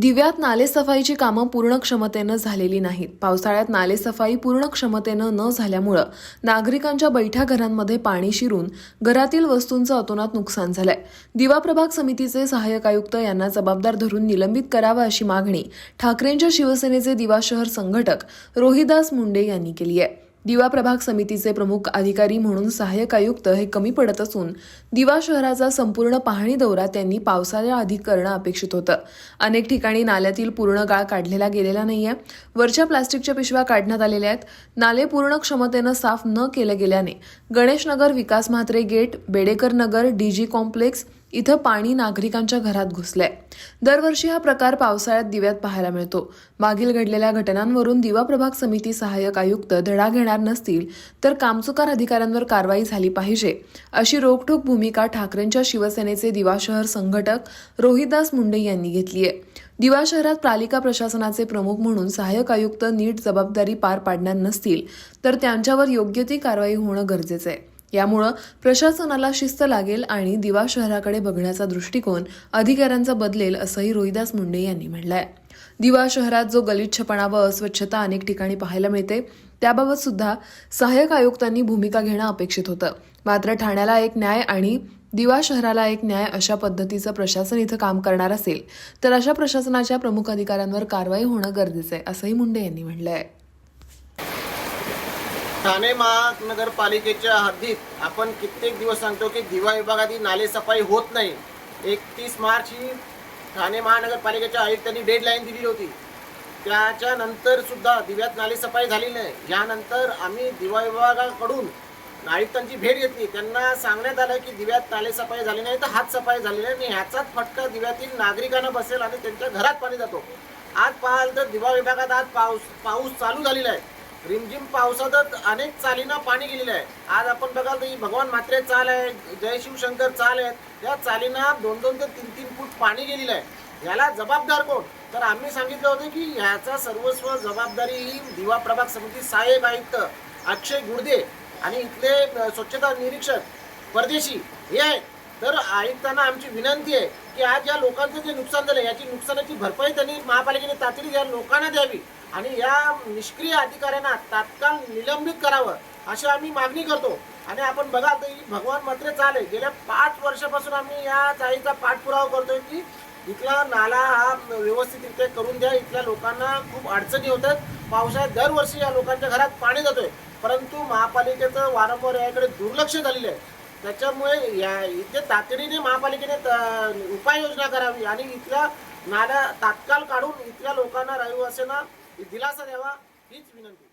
दिव्यात नालेसफाईची कामं पूर्ण क्षमतेनं झालेली नाहीत. पावसाळ्यात नालेसफाई पूर्ण क्षमतेनं न झाल्यामुळं नागरिकांच्या बैठ्या घरांमध्ये पाणी शिरून घरातील वस्तूंचं अतोनात नुकसान झालंय. दिवा प्रभाग समितीचे सहाय्यक आयुक्त यांना जबाबदार धरून निलंबित करावं अशी मागणी ठाकरेंच्या शिवसेनेचे दिवा शहर संघटक रोहिदास मुंडे यांनी केली आहे. दिवा प्रभाग समितीचे प्रमुख अधिकारी म्हणून सहाय्यक आयुक्त हे कमी पडत असून दिवा शहराचा संपूर्ण पाहणी दौरा त्यांनी पावसाळ्याआधी करणं अपेक्षित होतं. अनेक ठिकाणी नाल्यातील पूर्ण गाळ काढलेला गेलेला नाहीये. वरच्या प्लास्टिकच्या पिशव्या काढण्यात आलेल्या आहेत. नाले पूर्ण क्षमतेनं साफ न केलं गेल्याने Ganeshnagar Vikas Mhatre gate Bedekar Nagar DG complex इथं पाणी नागरिकांच्या घरात घुसलंय. दरवर्षी हा प्रकार पावसाळ्यात दिव्यात पाहायला मिळतो. मागील घडलेल्या घटनांवरून दिवा प्रभाग समिती सहाय्यक आयुक्त धडा घेणार नसतील तर कामचुकार अधिकाऱ्यांवर कारवाई झाली पाहिजे अशी रोखठोक भूमिका ठाकरेंच्या शिवसेनेचे दिवा शहर संघटक रोहिदास मुंडे यांनी घेतली आहे. दिवा शहरात पालिका प्रशासनाचे प्रमुख म्हणून सहाय्यक आयुक्त नीट जबाबदारी पार पाडणार नसतील तर त्यांच्यावर योग्य ती कारवाई होणं गरजेचं आहे. यामुळं प्रशासनाला शिस्त लागेल आणि दिवा शहराकडे बघण्याचा दृष्टिकोन अधिकाऱ्यांचा बदलेल असंही रोहिदास मुंडे यांनी म्हटलंय. दिवा शहरात जो गलिच्छपणा व अस्वच्छता अनेक ठिकाणी पाहायला मिळते त्याबाबत सुद्धा सहाय्यक आयुक्तांनी भूमिका घेणं अपेक्षित होतं. मात्र ठाण्याला एक न्याय आणि दिवा शहराला एक न्याय अशा पद्धतीचं प्रशासन इथं काम करणार असेल तर अशा प्रशासनाच्या प्रमुख अधिकाऱ्यांवर कारवाई होणं गरजेचं आहे असंही मुंडे यांनी म्हटलंय. ठाणे महानगरपालिकेच्या हद्दीत आपण कित्येक दिवस सांगतो की दिवा विभागातील नालेसफाई होत नाही. एकतीस मार्च ही ठाणे महानगरपालिकेच्या आयुक्तांनी डेडलाईन दिलेली होती. त्याच्यानंतर सुद्धा दिव्यात नालेसफाई झाली नाही. यानंतर आम्ही दिवा विभागाकडून आयुक्तांची भेट घेतली. त्यांना सांगण्यात आलं की दिव्यात नालेसफाई झाली नाही तर हात सफाई झाली नाही आणि ह्याचाच फटका दिव्यातील नागरिकांना बसेल आणि त्यांच्या घरात पाणी जातो. आज पाहाल तर दिवा विभागात आज पाऊस पाऊस चालू झालेला आहे. रिमझिम पावसातच अनेक चालींना पाणी गेलेलं आहे. आज आपण बघाल तर ही भगवान मात्रे चाल आहे जय शिवशंकर चाल आहेत. या चालींना दोन दोन ते तीन तीन फूट पाणी गेलेलं आहे. याला जबाबदार कोण? तर आम्ही सांगितलं होतं की ह्याचा सर्वस्व जबाबदारी ही दिवा प्रभाग समिती साहेब आयुक्त अक्षय गुडदे आणि इथले स्वच्छता निरीक्षक परदेशी हे आहेत. तर आयुक्तांना आमची विनंती आहे की आज या लोकांचं जे नुकसान झालं याची नुकसानाची भरपाई त्यांनी महापालिकेने तातडीत या लोकांना द्यावी. आणि या निष्क्रिय अधिकाऱ्यांना तात्काळ निलंबित करावं अशी आम्ही मागणी करतो. आणि आपण बघा तर भगवान मात्र चाले गेल्या पाच वर्षापासून आम्ही या चाळीचा पाठपुरावा करतोय की इथला नाला हा व्यवस्थितरित्या करून द्या. इथल्या लोकांना खूप अडचणी होतात पावसाळ्यात दरवर्षी या लोकांच्या घरात पाणी जातोय. परंतु महापालिकेचं वारंवार याकडे दुर्लक्ष झालेलं आहे. त्याच्यामुळे या इथे तातडीने महापालिकेने त- उपाययोजना करावी आणि इथल्या नाला तात्काळ काढून इथल्या लोकांना रहिवाशांना दिलासा द्यावा हीच विनंती